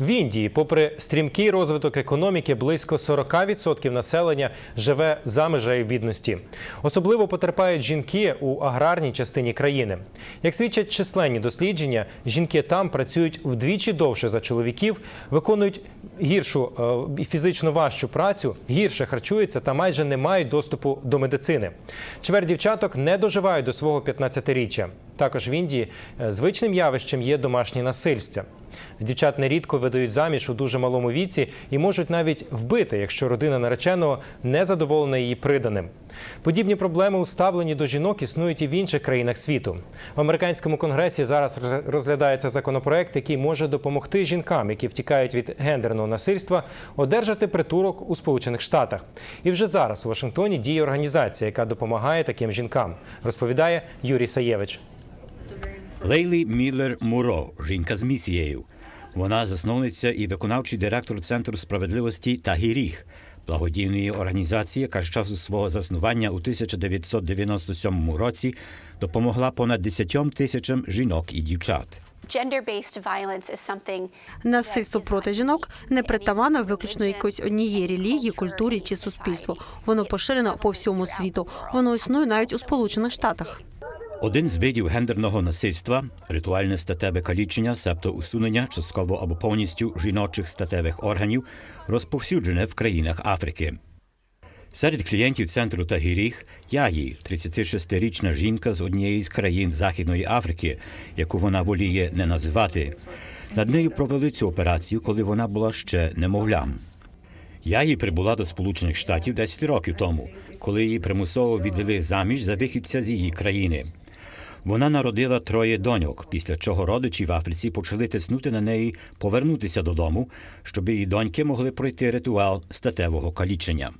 В Індії, попри стрімкий розвиток економіки, близько 40% населення живе за межею бідності. Особливо потерпають жінки у аграрній частині країни. Як свідчать численні дослідження, жінки там працюють вдвічі довше за чоловіків, виконують гіршу е, і фізично важчу працю, гірше харчуються та майже не мають доступу до медицини. Чверть дівчаток не доживають до свого 15-річчя. Також в Індії е, звичним явищем є домашнє насильство. Дівчат нерідко видають заміж у дуже малому віці і можуть навіть вбити, якщо родина нареченого не задоволена її приданим. Подібні проблеми у ставленні до жінок існують і в інших країнах світу. В американському конгресі зараз роз- розглядається законопроект, який може допомогти жінкам, які втікають від гендерного насильства, одержати притулок у Сполучених Штатах. І вже зараз у Вашингтоні діє організація, яка допомагає таким жінкам, розповідає Юрій Саєвич. Лейлі Міллер Муро, жінка з місією. Вона засновниця і виконавчий директор Центру справедливості та гіріх, благодійної організації, яка з часу свого заснування у 1997 році допомогла понад 10 тисячам жінок і дівчат. Насильство проти жінок не притаманно виключно якоїсь однієї релігії, культурі чи суспільству. Воно поширено по всьому світу. Воно існує навіть у Сполучених Штатах. Один з видів гендерного насильства ритуальне статеве калічення, себто усунення частково або повністю жіночих статевих органів, розповсюджене в країнах Африки. Серед клієнтів центру Тагіріх Яї, 36-річна жінка з однієї з країн Західної Африки, яку вона воліє не називати. Над нею провели цю операцію, коли вона була ще немовлям. Яї прибула до Сполучених Штатів 10 років тому, коли її примусово віддали заміж за вихідця з її країни. Вона народила троє доньок, після чого родичі в Африці почали тиснути на неї повернутися додому, щоб її доньки могли пройти ритуал статевого калічення.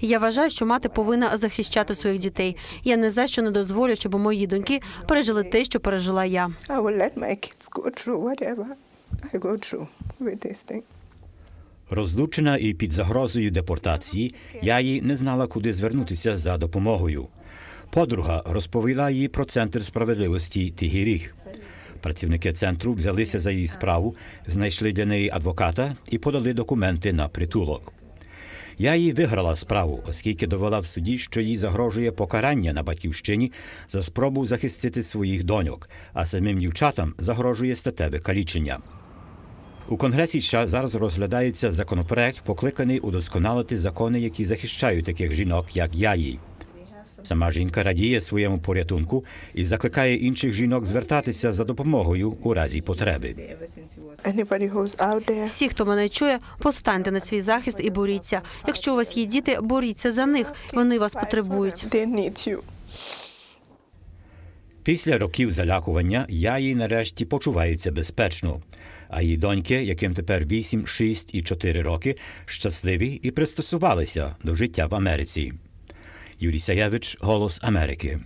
Я вважаю, що мати повинна захищати своїх дітей. Я не за що не дозволю, щоб мої доньки пережили те, що пережила я. I will let my kids go through whatever I go through with this thing. Розлучена і під загрозою депортації, Яї не знала, куди звернутися за допомогою. Подруга розповіла їй про центр справедливості Тігіріх. Працівники центру взялися за її справу, знайшли для неї адвоката і подали документи на притулок. Я їй виграла справу, оскільки довела в суді, що їй загрожує покарання на батьківщині за спробу захистити своїх доньок, а самим дівчатам загрожує статеве калічення. У Конгресі США зараз розглядається законопроект, покликаний удосконалити закони, які захищають таких жінок, як я їй. Сама жінка радіє своєму порятунку і закликає інших жінок звертатися за допомогою у разі потреби. Всі, хто мене чує, постаньте на свій захист і боріться. Якщо у вас є діти, боріться за них. Вони вас потребують. Після років залякування я їй нарешті почувається безпечно. А її доньки, яким тепер 8, 6 і 4 роки, щасливі і пристосувалися до життя в Америці. Юрій Саєвич, Голос Америки.